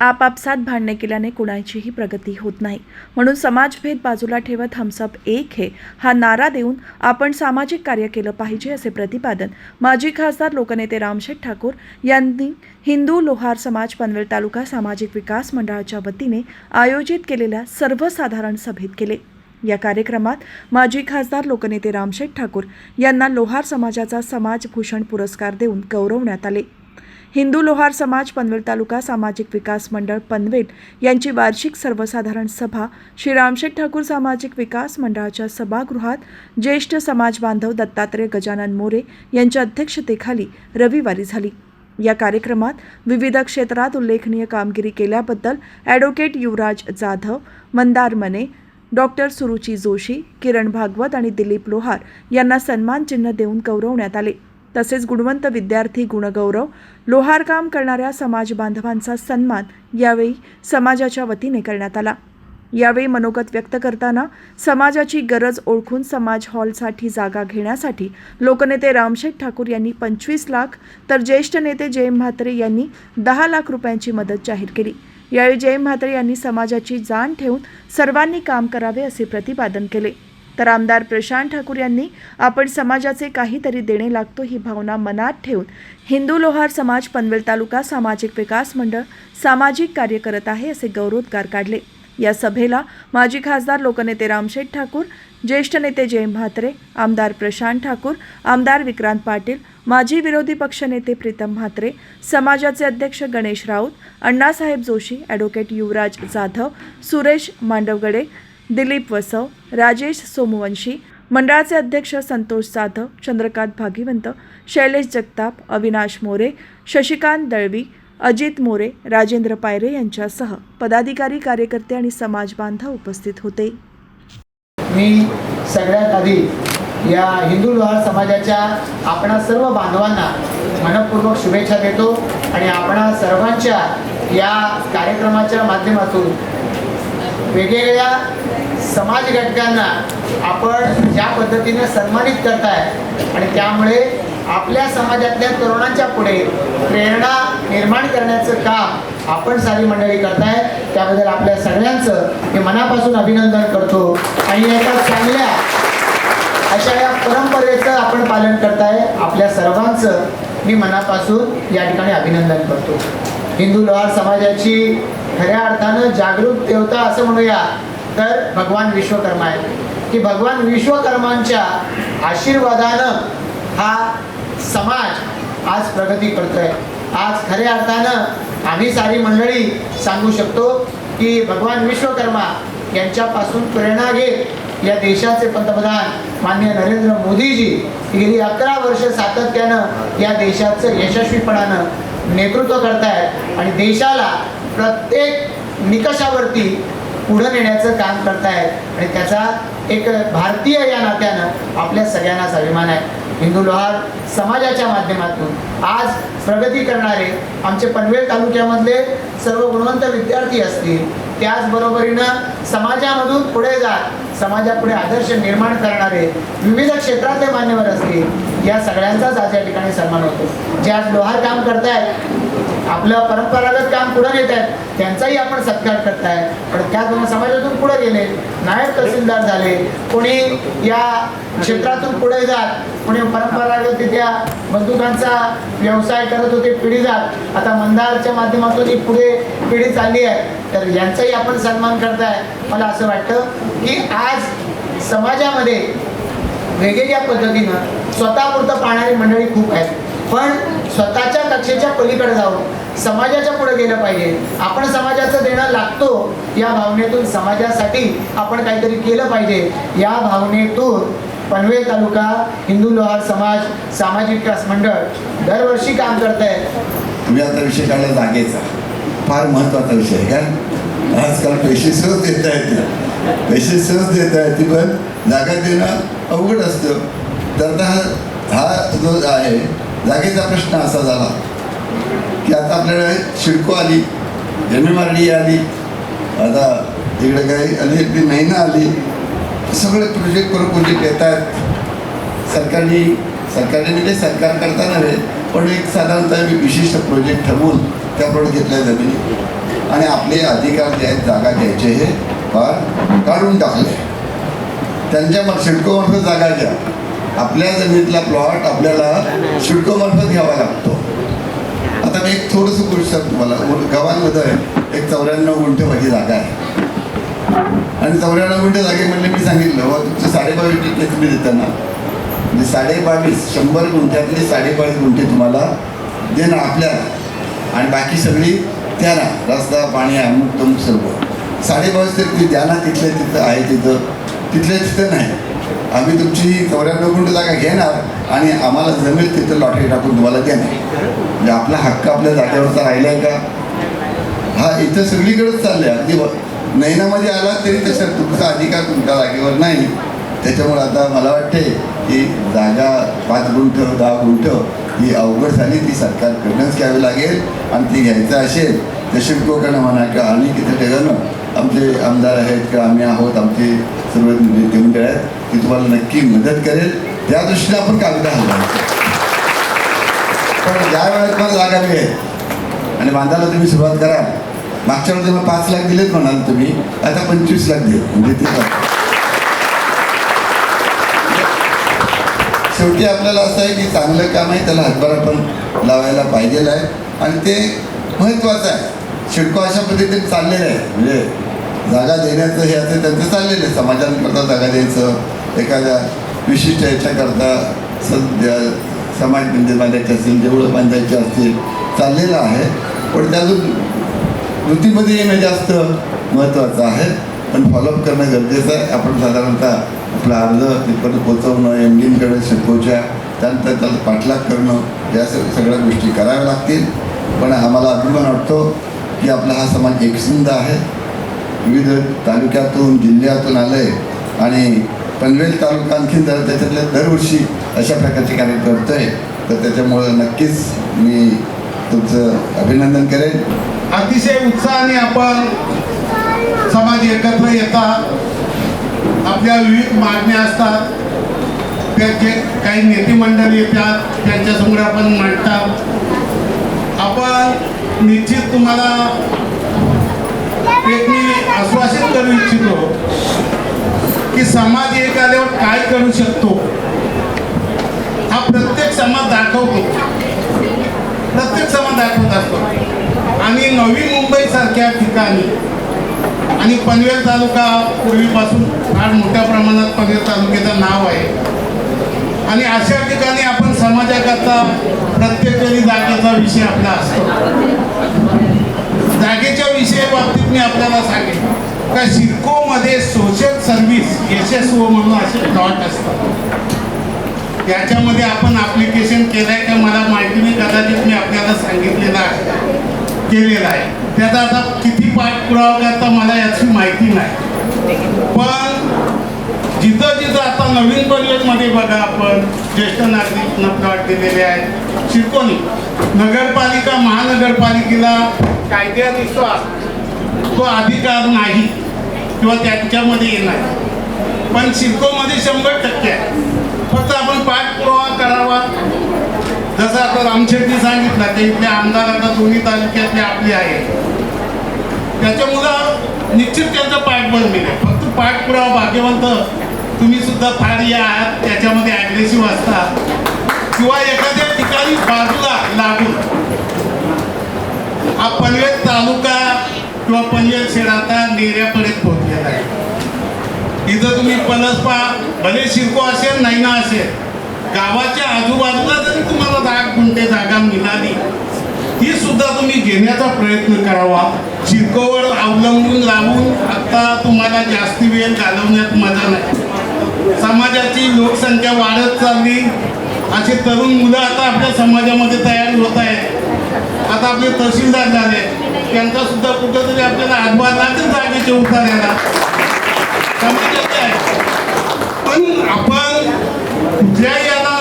आपापसात भांडणे केल्याने कुणाचीही प्रगती होत नाही. म्हणून समाजभेद बाजूला ठेवत हमसब एक हे. हा नारा देऊन आपण सामाजिक कार्य केलं पाहिजे असे प्रतिपादन माजी खासदार लोकनेते रामशेठ ठाकूर यांनी हिंदू लोहार समाज पनवेल तालुका सामाजिक विकास मंडळाच्या वतीने आयोजित केलेल्या सर्वसाधारण सभेत केले. या कार्यक्रमात माजी खासदार लोकनेते रामशेठ ठाकूर यांना लोहार समाजाचा समाजभूषण पुरस्कार देऊन गौरवण्यात आले. हिंदू लोहार समाज पनवेल तालुका सामाजिक विकास मंडळ पनवेल यांची वार्षिक सर्वसाधारण सभा श्री रामशेठ ठाकूर सामाजिक विकास मंडळाच्या सभागृहात ज्येष्ठ समाज बांधव दत्तात्रय गजानन मोरे यांच्या अध्यक्षतेखाली रविवारी झाली. या कार्यक्रमात विविध क्षेत्रात उल्लेखनीय कामगिरी केल्याबद्दल ॲडव्होकेट युवराज जाधव मंदार मने डॉक्टर सुरुची जोशी किरण भागवत आणि दिलीप लोहार यांना सन्मान चिन्ह देऊन गौरवण्यात आले. तसेच गुणवंत विद्यार्थी गुणगौरव लोहार काम करणाऱ्या समाज बांधवांचा सन्मान यावेळी समाजाच्या वतीने करण्यात आला. यावेळी मनोगत व्यक्त करताना समाजाची गरज ओळखून समाज हॉलसाठी जागा घेण्यासाठी लोकनेते रामशेठ ठाकूर यांनी पंचवीस लाख तर ज्येष्ठ नेते जयम म्हात्रे यांनी दहा लाख रुपयांची मदत जाहीर केली. यावेळी जयम म्हात्रे यांनी समाजाची जाण ठेवून सर्वांनी काम करावे असे प्रतिपादन केले. तर आमदार प्रशांत ठाकूर यांनी आपण समाजाचे काहीतरी देणे लागतो ही भावना मनात ठेवून हिंदू लोहार समाज पनवेल तालुका सामाजिक विकास मंडळ सामाजिक कार्य करत आहे असे गौरवोद्गार काढले. या सभेला माजी खासदार लोकनेते रामशेठ ठाकूर ज्येष्ठ नेते जय म्हात्रे आमदार प्रशांत ठाकूर आमदार विक्रांत पाटील माजी विरोधी पक्षनेते प्रीतम म्हात्रे समाजाचे अध्यक्ष गणेश राऊत अण्णासाहेब जोशी ॲडव्होकेट युवराज जाधव सुरेश मांडवगडे दिलीप वसव राजेश सोमवंशी मंडळाचे अध्यक्ष संतोष जाधव चंद्रकांत भागीवंत शैलेश जगताप अविनाश मोरे शशिकांत दळवी अजित मोरे राजेंद्र पायरे यांच्यासह पदाधिकारी कार्यकर्ते आणि समाज बांधव उपस्थित होते. मी सगळ्यात आधी या हिंदू लोहार समाजाच्या आपणा सर्व बांधवांना मनपूर्वक शुभेच्छा देतो आणि आपणा सर्वांच्या या कार्यक्रमाच्या माध्यमातून वेगवेगळ्या समाज घटकांना आपण ज्या पद्धतीने सन्मानित करताय आणि त्यामुळे आपल्या समाजातल्या तरुणांच्या पुढे प्रेरणा निर्माण करण्याचं काम आपण सारी मंडळी करताय त्याबद्दल आपल्या सगळ्यांचं मी मनापासून अभिनंदन करतो. आणि एका चांगल्या अशा या परंपरेचं आपण पालन करताय आपल्या सर्वांचं मी मनापासून या ठिकाणी अभिनंदन करतो. हिंदू लोहार समाजाची खऱ्या अर्थानं जागरूक देवता असं म्हणूया. तर भगवान विश्वकर्मा आहे की भगवान विश्वकर्मांच्या आशीर्वादानं हा समाज आज प्रगती करतोय. आज खऱ्या अर्थानं आम्ही सारी मंडळी सांगू शकतो की भगवान विश्वकर्मा यांच्यापासून प्रेरणा घेत या देशाचे पंतप्रधान मान्य नरेंद्र मोदीजी गेली अकरा वर्ष सातत्यानं या देशाचं यशस्वीपणानं नेतृत्व करतायत. आणि देशाला प्रत्येक निकषावरती पुढं नेण्याचं काम करतायत. आणि त्याचा एक भारतीय या नात्यानं आपल्या सगळ्यांनाच अभिमान आहे. हिंदू लोहार समाजाच्या माध्यमातून आज प्रगती करणारे आमचे पनवेल तालुक्यामधले सर्व गुणवंत विद्यार्थी असतील त्याचबरोबरीनं समाजामधून पुढे जात समाजापुढे आदर्श निर्माण करणारे विविध क्षेत्रातले मान्यवर असतील या सगळ्यांचाच आज या ठिकाणी सन्मान होतो. जे आज लोहार काम करतायत आपलं परंपरागत काम पुढे नेत आहेत. त्यांचाही आपण सत्कार करताय. पण त्याच समाजातून पुढे गेले. नायब तहसीलदार झाले. कोणी या क्षेत्रातून पुढे जात कोणी परंपरागतरित्या बंदुकांचा व्यवसाय करत होते पिढी जात. आता मंदारच्या माध्यमातून ही पुढे पिढी चालली आहे. तर यांचाही आपण सन्मान करताय. मला असं वाटतं की आज समाजामध्ये वेगवेगळ्या पद्धतीनं स्वतःपुरतं पाहणारी मंडळी खूप आहेत. पण स्वतःच्या कक्षेच्या पलीकडे जाऊन समाजाच्या पुढे गेलं पाहिजे. आपण समाजाचं देणं लागतो या भावनेतून समाजासाठी आपण काहीतरी केलं पाहिजे. या भावनेतून पनवेल तालुका हिंदू लोहार समाज सामाजिक विकास मंडळ दरवर्षी काम करत आहे तुम्ही आता विषय काढला जागेचा. फार महत्त्वाचा विषय कारण आजकाल पैसे सहज देता येतील पैसे सहज देता येतील पण जागा देणं अवघड असतं. तर हा हा जो आहे जागेचा प्रश्न असा झाला की आता आपल्याला शिडको आली एम आली आता इकडे काही आली आपली महिना आली सगळे प्रोजेक्ट करून प्रोजेक्ट येत आहेत सरकारने सरकारने म्हणजे सरकार करता नव्हे पण एक साधारणतः विशिष्ट प्रोजेक्ट ठरवून त्या प्रोजेक्ट घेतल्या जमिनी आणि आपले अधिकार जे आहेत जागा घ्यायचे हे फार काढून टाकले. त्यांच्या शिडकोमार्फत जागा घ्या. आपल्या जमिनीतला प्लॉट आपल्याला शिडकोमार्फत घ्यावा लागतो. आता मी एक थोडंसं गोष्ट सांगतो तुम्हाला. गावांमध्ये एक चौऱ्याण्णव गुंठे माझी जागा आहे. आणि चौऱ्याण्णव गुंठे जागे म्हणजे मी सांगितलं व तुमचे साडेबावीस टक्के तुम्ही देताना म्हणजे साडेबावीस शंभर गुंठ्यातले साडेबावीस गुंठे तुम्हाला देणं आपल्याला आणि बाकी सगळी त्यांना रस्ता पाणी अमुक तमुक सर्व. साडेबावीस तरी ती द्या ना तिथल्या तिथं आहे तिथं. तिथल्या तिथं नाही. आम्ही तुमची चौऱ्याण्णव गुंट जागा घेणार आणि आम्हाला जमेल तिथं लॉटरी टाकून तुम्हाला देणार. म्हणजे आपला हक्क आपल्या जागेवरचा राहिला आहे का? हा इथं सगळीकडेच चाललंय. अगदी नैनामध्ये आला तरी तसं तुमचा अधिकार तुमच्या जागेवर नाही. त्याच्यामुळे आता मला वाटते की जागा पाच गुंठ दहा गुंठ ही अवघड झाली ती सरकारकडनंच घ्यावी लागेल आणि ती घ्यायचं असेल तर शिल्पकडनं म्हणा किंवा आणि तिथं ठिकाणं आमचे आमदार आहेत किंवा आम्ही आहोत आमचे सर्व नेते मंडळ आहेत तुम्हाला नक्की मदत करेल. त्या दृष्टीने आपण कागद हलवायचं पण ज्या वेळेत मला जागा मिळेल आणि बांधायला तुम्ही सुरुवात करा. मागच्या वेळेस तुम्ही पाच लाख दिलेत म्हणाल तुम्ही. आता पंचवीस लाख दिले म्हणजे शेवटी आपल्याला असं आहे की चांगलं काम आहे त्याला हातभार आपण लावायला पाहिजेल आहे. आणि ते महत्त्वाचं आहे. शिडको अशा पद्धतीने चाललेलं आहे. म्हणजे जागा देण्याचं हे असं त्यांचं चाललेलं आहे. समाजांकरता जागा द्यायचं. एखाद्या विशिष्ट याच्याकरता सध्या समाज मंदिर बांधायचे असतील देवळं बांधायचे असतील चाललेलं आहे. पण त्या कृतीमध्ये येणं जास्त महत्त्वाचं आहे. पण फॉलोअप करणं गरजेचं आहे. आपण साधारणतः आपला अर्ज तिथपर्यंत पोचवणं एम डींकडे शिकवच्या त्यानंतर त्याला पाठलाग करणं या सगळ्या गोष्टी कराव्या लागतील. पण आम्हाला अभिमान वाटतो की आपला हा समाज एकसंध आहे. विविध तालुक्यातून जिल्ह्यातून आलं आहे आणि पनवेल तालुका आणखी जरा त्याच्यातल्या दरवर्षी अशा प्रकारचे कार्य करतो आहे तर त्याच्यामुळं नक्कीच मी तुमचं अभिनंदन करेन. अतिशय उत्साहाने आपण समाज एकत्र येतात. आपल्या विविध मागण्या असतात. त्याचे काही नेते मंडळ येतात त्यांच्यासमोर आपण मांडतात. आपण निश्चित तुम्हाला एक मी आश्वासन करू इच्छितो. की समाज एक आल्यावर काय करू शकतो? हा प्रत्येक समाज दाखवतो. प्रत्येक समाज दाखवत असतो. आणि नवी मुंबईसारख्या ठिकाणी आणि पनवेल तालुका पूर्वीपासून फार मोठ्या प्रमाणात पनवेल तालुक्याचं नाव आहे. आणि अशा ठिकाणी आपण समाजाकरता प्रत्येक वेळी जागेचा विषय आपला असतो. जागेच्या विषयाबाबतीत मी आपल्याला सांगेन. का सिडकोमध्ये सोशल सर्व्हिस यशस्व म्हणून असे प्लॉट असतात. याच्यामध्ये आपण ॲप्लिकेशन केलं आहे का मला माहिती नाही कदाचित मी आपल्याला सांगितलेलं आहे केलेलं आहे. त्याचा आता किती पाठपुरावा करता मला याची माहिती नाही. पण जिथं जिथं आता नवीन बजेटमध्ये बघा आपण ज्येष्ठ नागरिक प्लॉट दिलेले आहेत. शिरकोणी नगरपालिका महानगरपालिकेला कायद्यानुसार तो अधिकार नाही किंवा त्यांच्यामध्ये येणार पण सिडकोमध्ये शंभर टक्के आहे. फक्त आपण पाठपुरावा करावा. जसं आता रामशेट्टी सांगितलं ते इथले आमदार आता दोन्ही तालुक्यातले आपले आहेत. त्याच्यामुळं निश्चित त्यांचं पाठबळ मिळेल फक्त पाठपुरावा भाग्यवंत तुम्ही सुद्धा फार या आहात त्याच्यामध्ये ॲग्रेसिव्ह असता. किंवा एखाद्या ठिकाणी बाजूला लागून. हा पनवेल तालुका किंवा पनवेल शेड आता नेऱ्यापर्यंत पोहोचलेला आहे. इथं तुम्ही पलसपा भले शिरको असेल नाही ना असेल गावाच्या आजूबाजूला जरी तुम्हाला दहा गुंठे जागा मिळाली ही सुद्धा तुम्ही घेण्याचा प्रयत्न करावा. शिरकोवर अवलंबून राहून आता तुम्हाला जास्ती वेळ घालवण्यात मजा नाही. समाजाची लोकसंख्या वाढत चालली. असे तरुण मुलं आता आपल्या समाजामध्ये तयार होत आहेत. आता आपले तहसीलदार झाले. त्यांचा सुद्धा कुठंतरी आपल्याला हातभार लागेल जागेचे उतारायला समाजाचे आहे पण आपण कुठल्याही याला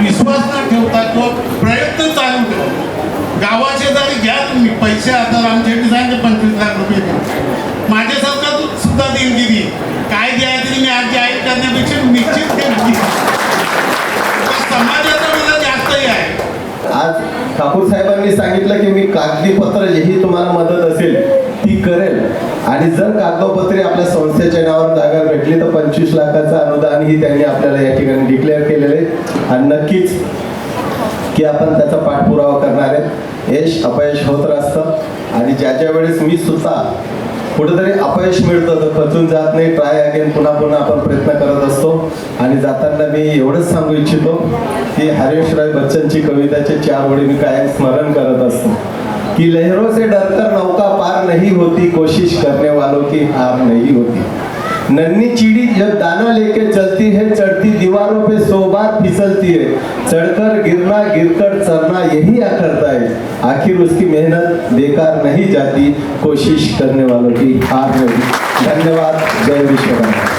विश्वास न ठेवता किंवा प्रयत्न चालू ठेवा. गावाचे जरी घ्या तुम्ही पैसे आता रामशेट्टी सांगितले पंचवीस लाख रुपये. द्या माझ्यासारखं सुद्धा देणगिरी काय द्या तरी मी आज जाहीर करण्यापेक्षा निश्चित देणगिरी समाजाचा मला जास्तही आहे आज ठाकूर साहेबांनी सांगितलं की मी कागदी पत्र जेही तुम्हाला मदत असेल ती करेल. आणि जर कागदोपत्री आपल्या संस्थेच्या नावावर जागा भेटली तर पंचवीस लाखाचं अनुदानही त्यांनी आपल्याला या ठिकाणी डिक्लेअर केलेलं आहे. आणि नक्कीच की आपण त्याचा पाठपुरावा करणार आहे. यश अपयश होत असतं आणि ज्या ज्या वेळेस मी सुद्धा कुठेतरी अपयश मिळतं तर खचून जात नाही. ट्राय अगेन पुन्हा पुन्हा आपण प्रयत्न करत असतो. आणि जाताना मी एवढंच सांगू इच्छितो की हरेश राय बच्चनची कविताचे चार ओळी मी कायम स्मरण करत असतो. कि लहरों से डरकर नौका पार नहीं होती कोशिश करने वालों की हार नहीं होती. नन्ही चिड़ी जब दाना लेके चलती है, चढ़ती दीवारों पे सौ बार फिसलती है। चढ़कर गिरना, गिरकर चढ़ना यही करता है। आखिर उसकी मेहनत बेकार नहीं जाती। कोशिश करने वालों की हार नहीं धन्यवाद। जय विश्वकर्मा